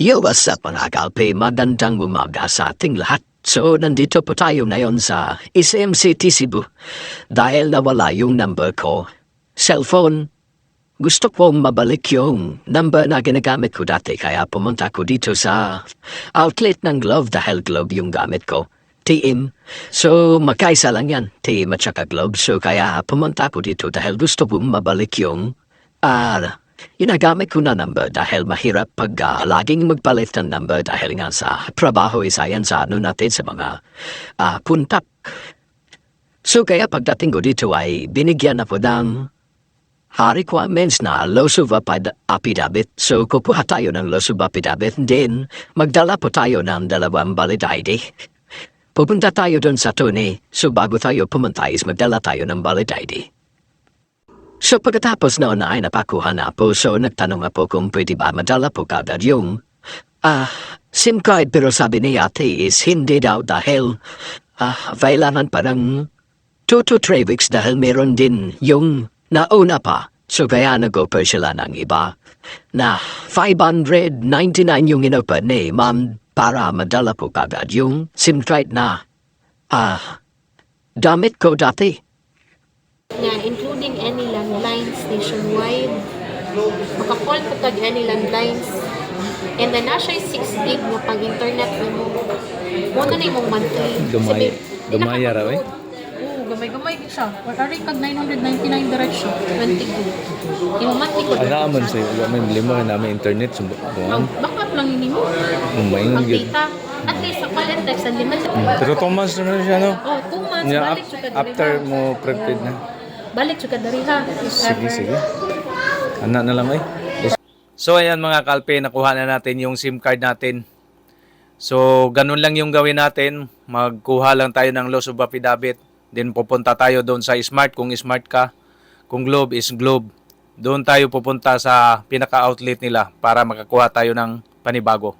Yo, what's up mga kalpe? Magandang umaga sa ating lahat. So, nandito po tayo ngayon sa SMCT Cebu. Dahil nawala yung number ko. Cellphone. Gusto kong mabalik yung number na ginagamit ko dati kaya pumunta ko dito sa outlet ng Glove dahil Globe yung gamit ko. TM. So, magkaisa lang yan. TM at saka Globe. So, kaya pumunta ko dito dahil gusto kong mabalik yung ah, Ginagamit ko na number dahil mahirap pag ah, laging magpalit ng number dahil nga sa trabaho isa yan sa ano natin sa mga ah, puntap. So kaya pagdating ko dito ay binigyan ako ng ah, requirements na loss of apid- affidavit. So kukuha tayo ng loss of affidavit then magdala po tayo ng dalawang valid ID. Pupunta tayo doon sa Tony. So bago tayo pumunta is magdala tayo ng valid ID. So pagkatapos noon ay napakuha na po, so nagtanong ako kung pwede ba madala po kagad yung ah, SIM card pero sabi ni ate is hindi daw dahil ah, kailangan pa ng 2 to 3 weeks dahil meron din yung nauna pa. So kaya pa sila ng iba na 599 yung inopen ni ma'am para madala po kagad yung SIM card na ah, damit ko dati. Landlines nationwide maka-call po kag any landlines and then na siya 6 gig nga pag internet mo mo na imong monthly Gamay- gamay ra, eh? Oo, gamay-gamay siya. Ari kag 999 direction, 20 gig. Imong monthly ko. Ana man sa iyo, may lima ka namin internet Ang backup lang yun mo. Umay Ang nga data. At least sa and text, ang limit. Pero two months na siya no. Oh, 2 months, ka after mo prepaid na. Balik siya ka dari ha. If Sige, sige. Ana na lang ay. So ayan mga kalpe, nakuha na natin yung SIM card natin. So ganun lang yung gawin natin. Magkuha lang tayo ng loss of affidavit. Then pupunta tayo doon sa Smart kung Smart ka. Kung Globe is Globe. Doon tayo pupunta sa pinaka-outlet nila para makakuha tayo ng panibago.